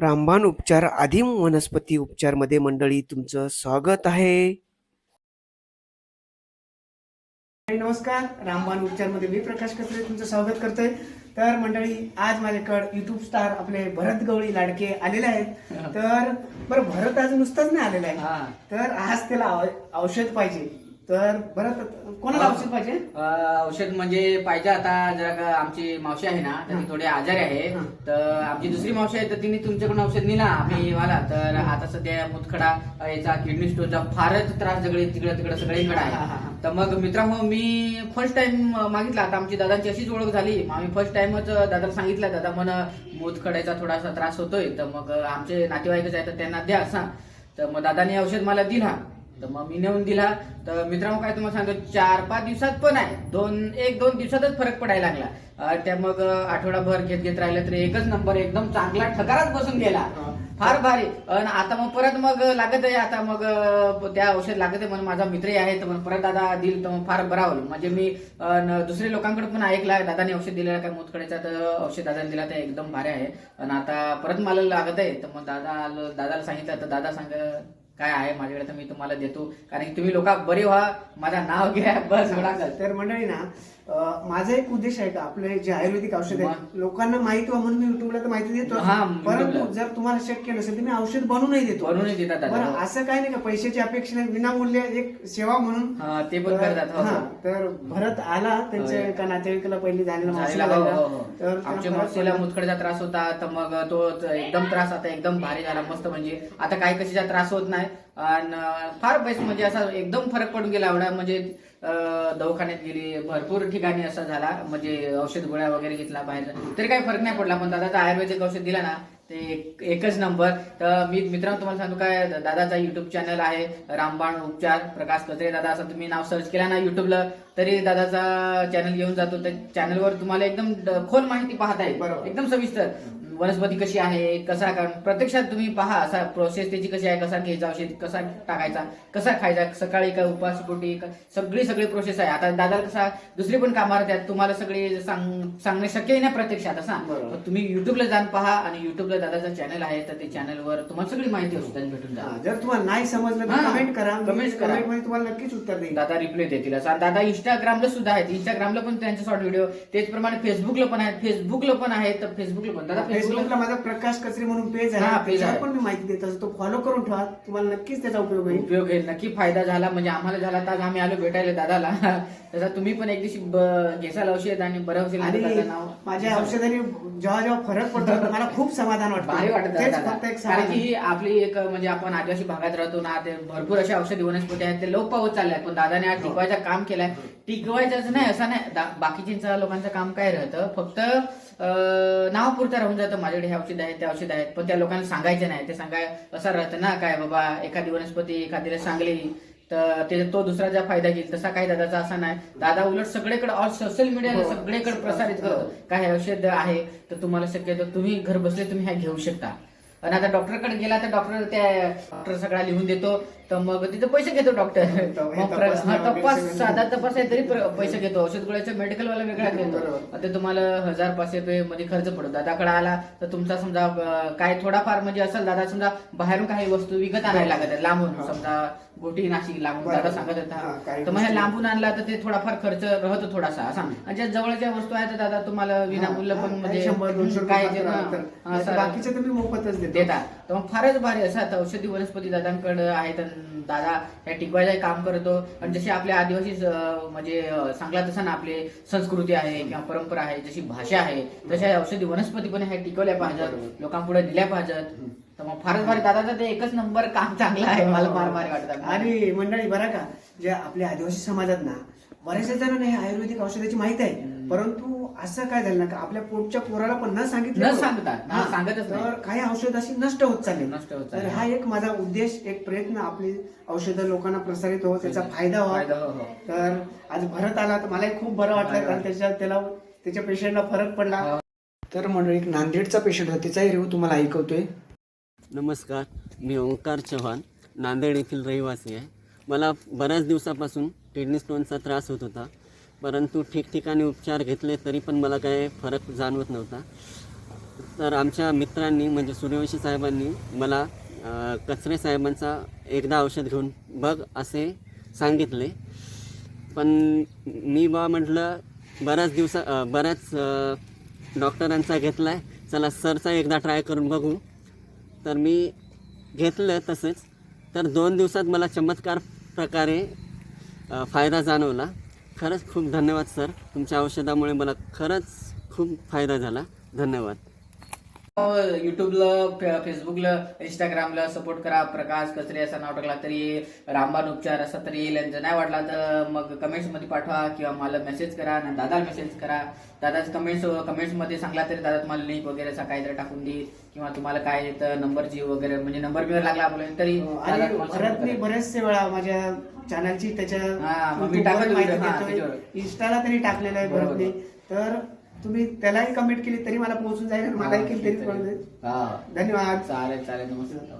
रामबाण उपचार आदिम वनस्पती उपचारमध्ये मंडळी तुमचं स्वागत आहे. नमस्कार. रामबाण उपचारमध्ये मी प्रकाश कत्रे तुमचं स्वागत करतोय. तर मंडळी आज माझ्याकडे युट्यूब स्टार आपले भरत गवळी लाडके आलेले आहेत. तर बरं भरत आज नुसतंच नाही आलेला आहे. हा. तर आज त्याला औषध पाहिजे. तर भरत कोणाला औषध पाहिजे? अ, औषध म्हणजे पाहिजे आता जरा का आमची मावशी आहे ना तर ती थोडी आजारी आहे. हा. तर आमची दुसरी मावशी आहे तर तिने तुमच्याकडून औषध नेला आम्ही मला तर आता सध्या मुतखडा अ, याचा किडनी स्टोनचा फारच त्रास सगळे तिकडे तिकडे सगळीकडे हा, हा, हा. आहे तर मग मित्रांनो मी फर्स्ट टाइम मागितला. आता आमची दादांची अशीच ओळख झाली. मग आम्ही फर्स्ट टाइमच दादाला सांगितलं दादा मन मुतखड्याचा थोडासा त्रास होतोय. तर मग आमचे नातेवाईकच आहे तर त्यांना द्या सांग. तर मग दादाने औषध मला दिला. तर मग मी नेऊन दिला. तर मित्रांनो काय तुम्हाला सांगतो चार पाच दिवसात पण आहे. दोन एक दोन दिवसातच फरक पडायला लागला. त्या मग आठवडाभर घेत घेत राहिलं तर एकच नंबर एकदम चांगला ठकारात बसून गेला. फार भारी. अन आता मग परत मग लागत आहे आता मग त्या औषध लागत आहे म्हणून माझा मित्रही आहे. तर मग परत दादा दिल तर मग फार बरा होईल. म्हणजे मी दुसरे लोकांकडे पण ऐकला दादाने औषध दिलेलं काय मुतखड्याचा तर औषध दादाने दिला तर एकदम भारी आहे. आणि आता परत मला लागत आहे. तर मग दादा दादाला सांगितलं तर दादा सांग काय आहे माझ्याकडे तर मी तुम्हाला देतो. कारण की तुम्ही लोक बरे व्हा. माझं नाव घ्या. बस. तर मंडळी ना माझा एक उद्देश आहे का? आपले जे आयुर्वेदिक औषध मग? लोकांना माहिती व्हा म्हणून मी युट्यूबला तर माहिती देतो. परंतु. जर तुम्हाला शक्य नसेल तर मी औषध बनवूनही देतो. बनवूनही देतात असं काय नाही का? पैशाची अपेक्षा नाही. विनामूल्य एक सेवा म्हणून. ते पण करतात. हो, हा. तर भरत आला. त्यांच्या. एका नातेवाईकाला पहिली झालेला हो, आमच्या मावशीला. मुतखड्याचा त्रास होता. तर मग तो त- एकदम त्रास आता एकदम भारी झाला. मस्त म्हणजे. आता काही कशाचा त्रास होत नाही. आणि फार बेस्ट म्हणजे असा एकदम फरक पडून गेला एवढा. म्हणजे दवाखान्यात गेली भरपूर ठिकाणी असा झाला. म्हणजे औषध गोळ्या वगैरे घेतला बाहेर. तरी काही फरक नाही पडला. पण दादाचा आयुर्वेदिक औषध दिला ना ते एक- एकच नंबर. तर मी मित्रांनो तुम्हाला सांगतो काय दादाचा युट्यूब चॅनल आहे रामबाण उपचार प्रकाश कचरे दादा असं तुम्ही नाव सर्च केला ना युट्यूबला तरी दादाचा चॅनल येऊन जातो. त्या चॅनलवर तुम्हाला एकदम खोल माहिती पाहता येईल. बरोबर. एकदम सविस्तर. वनस्पती कशी आहे कसा प्रत्यक्षात तुम्ही पहा असा प्रोसेस त्याची कशी आहे कसा घ्यायचा औषध कसा टाकायचा कसा खायचा सकाळी का उपासपोटी सगळी सगळी प्रोसेस आहे. आता दादा कसा दुसरी पण कामं आहेत तुम्हाला सगळी सांग सांगणे शक्य नाही प्रत्यक्षात असा. तुम्ही युट्यूबला जाऊन पहा आणि युट्यूबला दादाचा चॅनल आहे तर ते चॅनलवर तुम्हाला सगळी माहिती भेटून हा, जाईल जर तुम्हाला नाही समजलं तर हा, कमेंट करा. comment करा. कमेंटमध्ये तुम्हाला नक्कीच उत्तर देईल दादा रिप्लाय देतील असं आणि दादा इंस्टाग्रामला सुद्धा आहेत. इंस्टाग्रामला पण त्यांचे शॉर्ट व्हिडिओ त्याचप्रमाणे फेसबुकला पण आहेत. फेसबुकला पण आहेत. तर फेसबुकला पण. दादा फेसबुकला फेसबुकला माझा प्रकाश कचरे म्हणून पेज हा, आहे page त्याच्यावर आहे. पण मी माहिती देत असतो. तो फॉलो करून ठेवा. तुम्हाला नक्कीच त्याचा उपयोग होईल. उपयोग होईल. नक्की फायदा झाला. म्हणजे आम्हाला झाला. तर आज आम्ही आलो भेटायला दादाला. तसा तुम्ही पण एक दिवशी ब- घेसाल औषध आणि बरं होईल आणि दादाचं नाव? माझ्या औषधाने जेव्हा जेव्हा फरक पडतो मला खूप समाधान वाटतं. भारी वाटत तेच दादा. फक्त एक कारण. की आपली एक म्हणजे आपण आदिवासी भागात राहतो ना ते भरपूर अशा औषधी वनस्पती आहेत ते लोप पावत चालले आहेत पण दादाने आज टिकवायचं काम केलंय. टिकवायचंच नाही असं नाही. बाकीच्यांचं लोकांचं काम काय राहतं? फक्त नावापुरतं राहून जातं. माझ्याकडे हे औषध आहेत ते औषध आहेत. पण त्या लोकांना सांगायचं नाही. ते सांगाय असं राहतं ना काय बाबा एखादी वनस्पती एखादीला सांगली तर ते तो दुसऱ्याचा फायदा घेईल तसा काही दादाचा असा नाही. दादा उलट सगळीकडे ऑल सोशल मीडियाला. सगळीकडे प्रसारित करतो. काय औषध आहे तर तुम्हाला शक्यतो तुम्ही घर बसले तुम्ही ह्या घेऊ शकता. आणि आता डॉक्टरकडे गेला तर डॉक्टर त्या डॉक्टर सगळा लिहून देतो. तर मग तिथे पैसे घेतो डॉक्टर. तपास. साधा तपास आहे तरी पैसे घेतो. औषध गोळ्याचा मेडिकल वाला वेगळा घेतो. आता तुम्हाला हजार पाचशे रुपये मध्ये खर्च पडतो. दादाकडे आला तर तुमचा समजा काय थोडाफार म्हणजे असेल दादा समजा बाहेरून काही वस्तू विकत आणायला लागत आहे लांबून. समजा गोटी नाशिक लांबून. दादा सांगत होता. तर मग लांबून आणला तर ते थोडाफार खर्च राहतो थोडासा असा. आणि ज्या जवळच्या वस्तू आहेत दादा तुम्हाला विनामूल्य पण म्हणजे काय बाकीचे तुम्ही मोफतच देतो देतात. तर मग फारच भारी असं आता औषधी वनस्पती दादांकडे आहेत दादा या टिकवायचं काम करतो. आणि जशी आपल्या आदिवासी म्हणजे सांगला तसं ना आपली संस्कृती आहे किंवा परंपरा आहे जशी भाषा आहे तशा औषधी वनस्पती पण ह्या टिकवल्या पाहिजेत लोकांपुढे दिल्या पाहिजेत. तर मग फारच भारी. दादाचं ते एकच नंबर काम चांगलं आहे मला फार भारी वाटतं. आणि मंडळी बरं का जे आपल्या आदिवासी समाजात ना बऱ्याचशा जणांना हे आयुर्वेदिक औषधाची माहिती आहे. परंतु असं काय झालं ना का आपल्या पोटच्या पोराला पण न सांगितलं न सांगता, न हा, सांगतच नाही. तर काही औषध अशी नष्ट होत चालले. नष्ट होत तर चालले. हा. एक माझा उद्देश एक प्रयत्न आपली औषधं लोकांना प्रसारित हो त्याचा फायदा फायदा व्हावा हो, हो. तर आज भरत आला तर मलाही खूप बरं वाटलं कारण त्याच्या त्याला त्याच्या पेशंटला फरक पडला. तर मंडळी एक नांदेडचा पेशंट होता त्याचाही रिव्ह्यू तुम्हाला ऐकवतोय. नमस्कार मी ओंकार चव्हाण नांदेड येथील रहिवासी आहे. मला बऱ्याच दिवसापासून किडनी स्टोनचा त्रास होत होता. परंतु ठिकठिकाणी उपचार घेतले तरी पण मला काय फरक जाणवत नव्हता. तर आमच्या मित्रांनी म्हणजे सूर्यवंशी साहेबांनी मला कचरे साहेबांचा एकदा औषध घेऊन बघ असे सांगितले. पण मी बा म्हटलं बऱ्याच दिवसा बऱ्याच डॉक्टरांचा घेतला आहे चला सरचा एकदा ट्राय करून बघू. तर मी घेतलं तसंच. तर दोन दिवसात मला चमत्कार प्रकारे फायदा जाणवला. खरंच खूप धन्यवाद सर. तुमच्या औषधामुळे मला खरंच खूप फायदा झाला. धन्यवाद. युट्यूबला फेसबुकला इंस्टाग्रामला सपोर्ट करा प्रकाश कचरे असं नाव टाकला तरी रामबाण उपचार असं तरी येईल जर नाही वाटला तर मग कमेंट्समध्ये पाठवा किंवा मला मेसेज करा आणि दादाला मेसेज करा दादाच कमेंट्स कमेंट्समध्ये सांगला तरी दादा तुम्हाला लिंक वगैरे असं काहीतरी टाकून देईल किंवा तुम्हाला काय येतं नंबरची वगैरे म्हणजे नंबर बिवर लागला आपल्याला तरी हो, करेल. बरेचसे वेळा माझ्या चॅनलची त्याच्या मी माहिती. इंस्टाला तरी टाकलेलं आहे बरोबर. भरतने तर तुम्ही त्यालाही कमेंट केली तरी मला पोहोचून जाईल मलाही केली तरी कळून जाईल धन्यवाद. चालेल चालेल. नमस्कार.